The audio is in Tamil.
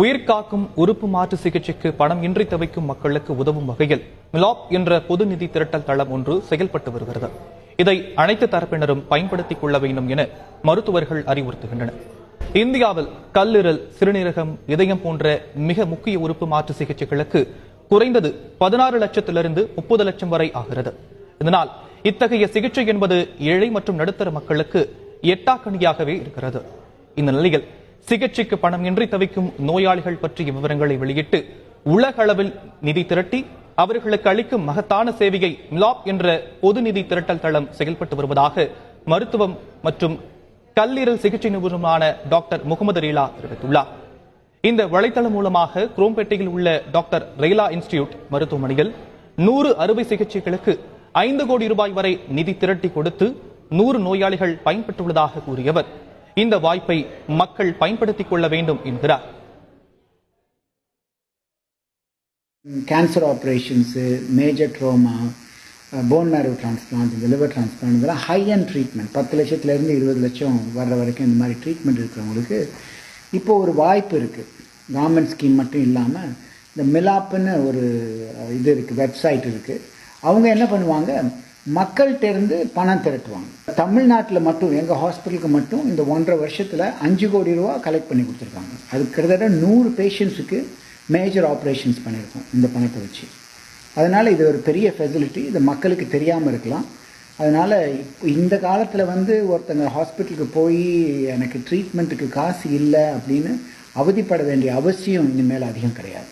உயிர்காக்கும் உறுப்பு மாற்று சிகிச்சைக்கு பணம் இன்றி தவிக்கும் மக்களுக்கு உதவும் வகையில் மிலாப் என்ற பொது நிதி திரட்டல் தளம் ஒன்று செயல்பட்டு வருகிறது. இதை அனைத்து தரப்பினரும் பயன்படுத்திக் கொள்ள வேண்டும் என மருத்துவர்கள் அறிவுறுத்துகின்றனர். இந்தியாவில் கல்லீரல் சிறுநீரகம் இதயம் போன்ற மிக முக்கிய உறுப்பு மாற்று சிகிச்சைகளுக்கு குறைந்தது பதினாறு லட்சத்திலிருந்து முப்பது லட்சம் வரை ஆகிறது. இதனால் இத்தகைய சிகிச்சை என்பது ஏழை மற்றும் நடுத்தர மக்களுக்கு எட்டாக்கணியாகவே இருக்கிறது. இந்த நிலையில் சிகிச்சைக்கு பணம் இன்றி தவிக்கும் நோயாளிகள் பற்றிய விவரங்களை வெளியிட்டு உலக அளவில் நிதி திரட்டி அவர்களுக்கு அளிக்கும் மகத்தான சேவையை மிலாப் என்ற பொது நிதி திரட்டல் தளம் செயல்பட்டு வருவதாக மருத்துவம் மற்றும் கல்லீரல் சிகிச்சை நிபுணருமான டாக்டர் முகமது ரீலா தெரிவித்துள்ளார். இந்த வலைத்தளம் மூலமாக குரோம்பேட்டையில் உள்ள டாக்டர் ரெய்லா இன்ஸ்டிடியூட் மருத்துவமனையில் நூறு அறுவை சிகிச்சைகளுக்கு ஐந்து கோடி ரூபாய் வரை நிதி திரட்டி கொடுத்து நூறு நோயாளிகள் பயன்பெற்றுள்ளதாக கூறியவர். இந்த வாய்ப்பை மக்கள் பயன்படுத்திக் கொள்ள வேண்டும் என்கிறார். Cancer operations major trauma bone marrow transplant இந்த லிவர் டிரான்ஸ்பிளான்ட் இதெல்லாம் ஹை அண்ட் ட்ரீட்மெண்ட் பத்து லட்சத்துலேருந்து இருபது லட்சம் வர்ற வரைக்கும் இந்த மாதிரி ட்ரீட்மெண்ட் இருக்கிறவங்களுக்கு இப்போ ஒரு வாய்ப்பு இருக்குது கவர்மெண்ட் ஸ்கீம் மட்டும் இல்லாமல் இந்த மிலாப்புன்னு ஒரு இது இருக்குது வெப்சைட் இருக்குது அவங்க என்ன பண்ணுவாங்க? மக்கள்கிட்ட இருந்து பணம் திரட்டுவாங்க. தமிழ்நாட்டில் மட்டும் எங்கள் ஹாஸ்பிட்டலுக்கு மட்டும் இந்த ஒன்றரை வருஷத்தில் அஞ்சு கோடி ரூபா கலெக்ட் பண்ணி கொடுத்துருக்காங்க. அது கிட்டத்தட்ட நூறு பேஷண்ட்ஸுக்கு மேஜர் ஆப்ரேஷன்ஸ் பண்ணியிருக்கோம் இந்த பணத்தை வச்சு. அதனால் இது ஒரு பெரிய ஃபெசிலிட்டி இது மக்களுக்கு தெரியாமல் இருக்கலாம். அதனால் இப்போ இந்த காலத்தில் வந்து ஒருத்தங்க ஹாஸ்பிட்டலுக்கு போய் எனக்கு ட்ரீட்மெண்ட்டுக்கு காசு இல்லை அப்படின்னு அவதிப்பட வேண்டிய அவசியம் இனிமேல் அதிகம் கிடையாது.